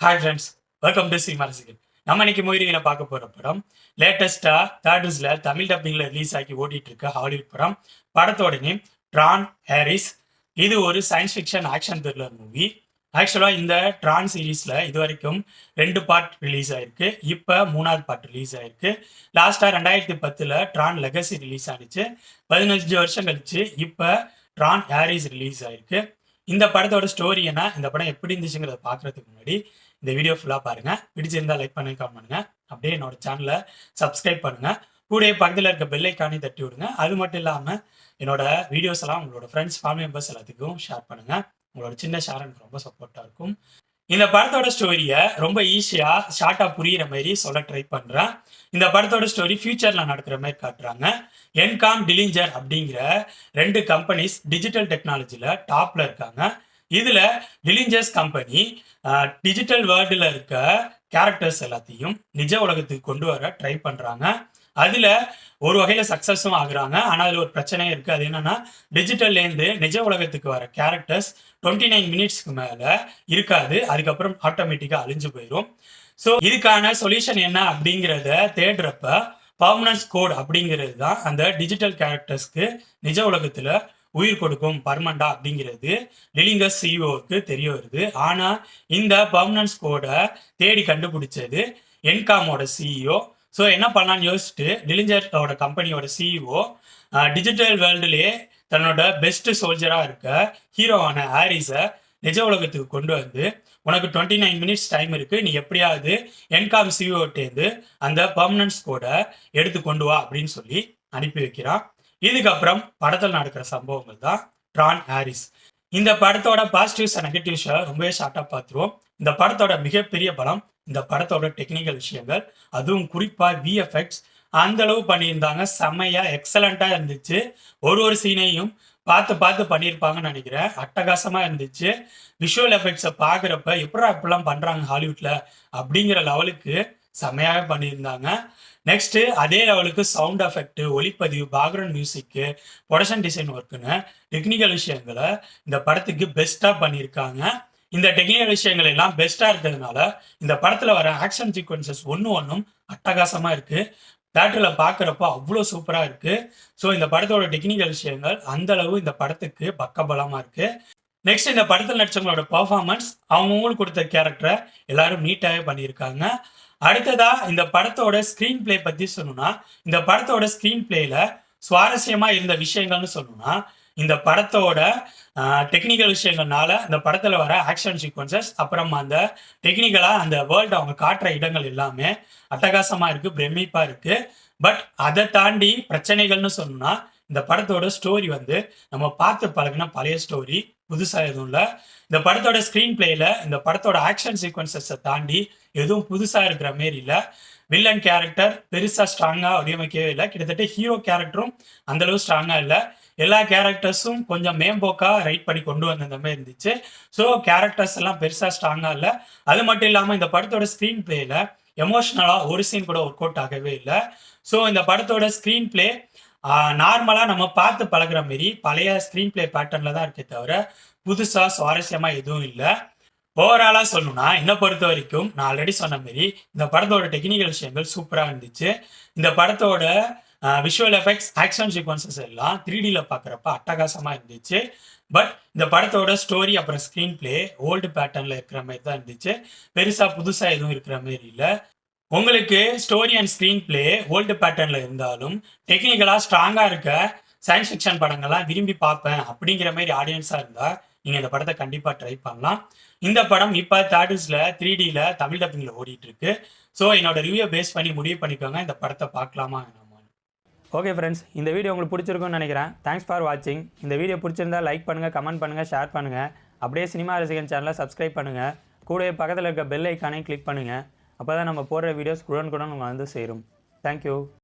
Hi friends welcome to cinema நம்ம இன்னைக்கு மொயிரியில் பார்க்க போகிற படம் லேட்டஸ்ட்டாக தேட்டர்ஸில் தமிழ் டப்பிங்ல ரிலீஸ் ஆகி ஓடிட்டு இருக்க ஹாலிவுட் படம். படத்தோட நேம் ட்ரான் ஹாரிஸ் இது ஒரு science fiction action thriller movie ஆக்சுவலாக இந்த ட்ரான் சீரீஸில் இது வரைக்கும் ரெண்டு பார்ட் ரிலீஸ் ஆயிருக்கு. இப்போ மூணாவது பார்ட் ரிலீஸ் ஆயிருக்கு. லாஸ்ட்டாக ரெண்டாயிரத்தி பத்தில் ட்ரான் லெகசி ரிலீஸ் ஆனிச்சு. பதினஞ்சு வருஷம் கழிச்சு இப்போ ட்ரான் ஹாரிஸ் ரிலீஸ் ஆயிருக்கு. இந்த படத்தோட ஸ்டோரி என்ன இந்த படம் எப்படி இருந்துச்சுங்கிறத பார்க்குறதுக்கு முன்னாடி இந்த வீடியோ ஃபுல்லாக பாருங்க. பிடிச்சிருந்தா லைக் பண்ணுங்க கமெண்ட் பண்ணுங்க. அப்படியே என்னோட சேனலை சப்ஸ்கிரைப் பண்ணுங்க. கூட பக்கத்தில் இருக்க பெல் தட்டி விடுங்க. அது மட்டும் இல்லாமல் என்னோட வீடியோஸ் எல்லாம் உங்களோட ஃப்ரெண்ட்ஸ் ஃபேமிலி மெம்பர்ஸ் எல்லாத்துக்கும் ஷேர் பண்ணுங்க. உங்களோட சின்ன ஷேர் எனக்கு ரொம்ப சப்போர்ட்டாக இருக்கும். இந்த படத்தோட ஸ்டோரியை ரொம்ப ஈஸியாக ஷார்ட்டாக புரியிற மாதிரி சொல்ல ட்ரை பண்ணுறேன் இந்த படத்தோட ஸ்டோரி ஃபியூச்சரில் நடக்கிற மாதிரி காட்டுறாங்க. என்காம் டிலிஞ்சர் அப்படிங்கிற ரெண்டு கம்பெனிஸ் டிஜிட்டல் டெக்னாலஜியில் டாப்பில் இருக்காங்க. இதில் டிலிஞ்சஸ் கம்பெனி டிஜிட்டல் வேர்ல்டில் இருக்க கேரக்டர்ஸ் எல்லாத்தையும் நிஜ உலகத்துக்கு கொண்டு வர ட்ரை பண்ணுறாங்க அதில் ஒரு வகையில் சக்ஸஸும் ஆகுறாங்க. ஆனால் அதில் ஒரு பிரச்சனையும் இருக்குது அது என்னன்னா டிஜிட்டல்லேருந்து நிஜ உலகத்துக்கு வர கேரக்டர்ஸ் டுவெண்ட்டி நைன் மினிட்ஸ்க்கு மேலே இருக்காது. அதுக்கப்புறம் ஆட்டோமேட்டிக்காக அழிஞ்சு போயிடும் ஸோ இதுக்கான சொல்யூஷன் என்ன அப்படிங்கிறத தேடுறப்ப பர்மனன்ஸ் கோட் அப்படிங்கிறது தான் அந்த டிஜிட்டல் கேரக்டர்ஸ்க்கு நிஜ உலகத்தில் உயிர் கொடுக்கும் பர்மண்டா அப்படிங்கிறது லிலிங்கஸ் சிஇஓக்கு தெரிய வருது. ஆனால் இந்த பர்மனன்ஸ் கோடை தேடி கண்டுபிடிச்சது என்காமோட சிஇஓ ஸோ என்ன பண்ணலாம்னு யோசிச்சுட்டு டிலிஞ்சரோட கம்பெனியோட சிஇஓ டிஜிட்டல் வேர்ல்டுலேயே தன்னோட பெஸ்ட் சோல்ஜராக இருக்க ஹீரோவான ஹாரிஸை நிஜ உலகத்துக்கு கொண்டு வந்து உனக்கு டுவெண்ட்டி நைன் மினிட்ஸ் டைம் இருக்கு. நீ எப்படியாவது என்காம் சிஓட்டேருந்து அந்த பர்மனன்ஸ் கோடை எடுத்து கொண்டு வா அப்படின்னு சொல்லி அனுப்பி வைக்கிறான். இதுக்கப்புறம் படத்தில் நடக்கிற சம்பவங்கள் தான் ட்ரான் ஹாரிஸ் இந்த படத்தோட பாசிட்டிவ்ஸ் அண்ட் நெகட்டிவ்ஸை ரொம்பவே ஷார்ட்டாக பார்த்துருவோம். இந்த படத்தோட மிகப்பெரிய பலம் இந்த படத்தோட டெக்னிக்கல் விஷயங்கள் அதுவும் குறிப்பாக விஎஃப்எக்ஸ் அந்த அளவு பண்ணியிருந்தாங்க. செம்மையா எக்ஸலண்டா இருந்துச்சு. ஒரு ஒரு சீனையும் பார்த்து பார்த்து பண்ணியிருப்பாங்கன்னு நினைக்கிறேன். அட்டகாசமாக இருந்துச்சு. விஷுவல் எஃபெக்ட்ஸை பார்க்குறப்ப எப்படா இப்படிலாம் பண்ணுறாங்க ஹாலிவுட்ல அப்படிங்கிற லெவலுக்கு செம்மையாகவே பண்ணியிருந்தாங்க. நெக்ஸ்ட் அதே லெவலுக்கு சவுண்ட் எஃபெக்ட் ஒளிப்பதிவு பேக்ரவுண்ட் மியூசிக்கு ப்ரொடக்ஷன் டிசைன் ஒர்க்குன்னு டெக்னிக்கல் விஷயங்களை இந்த படத்துக்கு பெஸ்ட்டாக பண்ணியிருக்காங்க. இந்த டெக்னிக்கல் விஷயங்கள் எல்லாம் பெஸ்ட்டாக இருக்கிறதுனால இந்த படத்தில் வர ஆக்ஷன் சீக்வன்சஸ் ஒன்று ஒன்றும் அட்டகாசமாக இருக்கு. தேட்டரில் பார்க்குறப்ப அவ்வளோ சூப்பராக இருக்குது ஸோ இந்த படத்தோட டெக்னிக்கல் விஷயங்கள் அந்த அளவு இந்த படத்துக்கு பக்கபலமாக இருக்குது நெக்ஸ்ட் இந்த படத்தில் நடிச்சவங்களோட பர்ஃபார்மன்ஸ் அவங்கவுங்களுக்கு கொடுத்த கேரக்டரை எல்லாரும் நீட்டாகவே பண்ணியிருக்காங்க. அடுத்ததா இந்த படத்தோட ஸ்க்ரீன் பிளே பற்றி சொல்லணும்னா இந்த படத்தோட ஸ்க்ரீன் பிளேல சுவாரஸ்யமாக இருந்த விஷயங்கள்னு சொல்லணும்னா இந்த படத்தோட டெக்னிக்கல் விஷயங்கள்னால இந்த படத்தில் வர ஆக்ஷன் சீக்வன்சஸ் அப்புறம் அந்த டெக்னிக்கலாக அந்த வேர்ல்டு அவங்க காட்டுற இடங்கள் எல்லாமே அட்டகாசமாக இருக்குது பிரமிப்பாக இருக்குது பட் அதை தாண்டி பிரச்சனைகள்னு சொல்லணும்னா இந்த படத்தோட ஸ்டோரி வந்து நம்ம பார்த்து பழகின பழைய ஸ்டோரி புதுசாக எதுவும் இல்லை. இந்த படத்தோட ஸ்க்ரீன் பிளேயில் இந்த படத்தோட ஆக்ஷன் சீக்வன்சஸை தாண்டி எதுவும் புதுசாக இருக்கிற மாரி இல்லை. வில்லன் கேரக்டர் பெருசாக ஸ்ட்ராங்காக வடிவமைக்கவே இல்லை. கிட்டத்தட்ட ஹீரோ கேரக்டரும் அந்தளவு ஸ்ட்ராங்காக இல்லை. எல்லா கேரக்டர்ஸும் கொஞ்சம் மேம்போக்காக ரைட் பண்ணி கொண்டு வந்த மாதிரி இருந்துச்சு. ஸோ கேரக்டர்ஸ் எல்லாம் பெருசாக ஸ்ட்ராங்காக இல்லை. அது மட்டும் இல்லாமல் இந்த படத்தோட ஸ்க்ரீன் பிளேயில் எமோஷ்னலாக ஒரு சீன் கூட ஒர்க் அவுட் ஆகவே இல்லை. ஸோ இந்த படத்தோட ஸ்க்ரீன் பிளே நார்மலாக நம்ம பார்த்து பழகுற மாரி பழைய ஸ்க்ரீன் பிளே பேட்டர்னில் தான் இருக்கே தவிர புதுசாக சுவாரஸ்யமாக எதுவும் இல்லை. ஓவராலாக சொல்லணும்னா என்னை பொறுத்த வரைக்கும் நான் ஆல்ரெடி சொன்ன மாரி இந்த படத்தோட டெக்னிக்கல் விஷயங்கள் சூப்பராக இருந்துச்சு. இந்த படத்தோட விஷுவல் எஃபெக்ட்ஸ் ஆக்ஷன் சீக்வன்சஸ் எல்லாம் த்ரீ டியில் பார்க்குறப்ப அட்டகாசமாக இருந்துச்சு. பட் இந்த படத்தோட ஸ்டோரி அப்புறம் ஸ்க்ரீன் பிளே ஓல்டு பேட்டர்னில் இருக்கிற மாதிரி தான் இருந்துச்சு. பெருசாக புதுசாக எதுவும் இருக்கிற மாதிரி இல்லை. உங்களுக்கு story and screenplay old பேட்டர்னில் இருந்தாலும் டெக்னிக்கலாக ஸ்ட்ராங்காக இருக்க சயின்ஸ் ஃபிக்ஷன் படங்கள்லாம் விரும்பி பார்ப்பேன் அப்படிங்கிற மாதிரி ஆடியன்ஸாக இருந்தால் நீங்கள் இந்த படத்தை கண்டிப்பாக ட்ரை பண்ணலாம். இந்த படம் இப்போ தேட்டர்ஸில் த்ரீ டியில் தமிழ் டப்பிங்கில் ஓடிட்டு இருக்கு ஸோ என்னோட ரிவ்யூ பேஸ் பண்ணி முடிவு பண்ணிக்கோங்க. இந்த படத்தை பார்க்கலாமா ஓகே ஃப்ரெண்ட்ஸ் இந்த வீடியோ உங்களுக்கு பிடிச்சிருக்கும்னு நினைக்கிறேன். தேங்க்ஸ் ஃபார் வாட்சிங் இந்த வீடியோ பிடிச்சிருந்தா லைக் பண்ணுங்கள் கமெண்ட் பண்ணுங்கள் ஷேர் பண்ணுங்கள் அப்படியே சினிமா ரசிகன் சேனலை சப்ஸ்கிரைப் பண்ணுங்கள் கூடவே பக்கத்தில் இருக்க பெல் ஐக்கானையும் கிளிக் பண்ணுங்கள் அப்போ தான் நம்ம போடுற வீடியோஸ் உடனுக்குடன் உங்களை வந்து சேரும். தேங்க்யூ